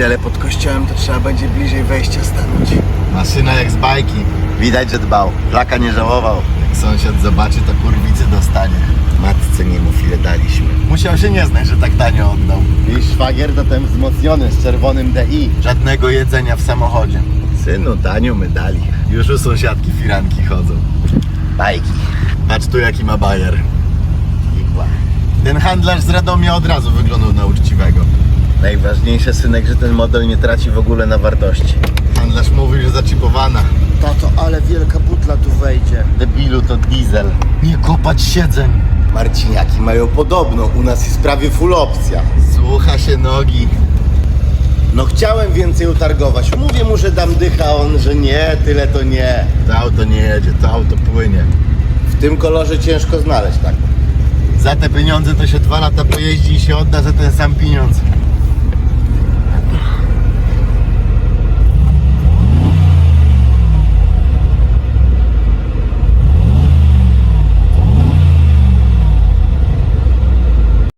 pierdziele, pod kościołem to trzeba będzie bliżej wejścia stanąć. Maszyna jak z bajki. Widać, że dbał. Plaka nie żałował. Jak sąsiad zobaczy, to kurwicy dostanie. Matce nie mów ile daliśmy. Musiał się nie znać, że tak tanio oddał. I szwagier to ten wzmocniony z czerwonym DI. Żadnego jedzenia w samochodzie. Synu, tanio my dali. Już u sąsiadki firanki chodzą. Bajki. Patrz tu jaki ma bajer. Igła. Ten handlarz z Radomia od razu wyglądał na uczciwego. Najważniejsze, synek, że ten model nie traci w ogóle na wartości. Handlarz mówi, że zaczipowana. Tato, ale wielka butla tu wejdzie. Debilu, to diesel. Nie kopać siedzeń. Marciniaki mają podobno, u nas jest prawie full opcja. Słucha się nogi. No chciałem więcej utargować. Mówię mu, że dam dycha, a on, że nie, tyle to nie. To auto nie jedzie, to auto płynie. W tym kolorze ciężko znaleźć tak. Za te pieniądze to się dwa lata pojeździ i się odda za ten sam pieniądz.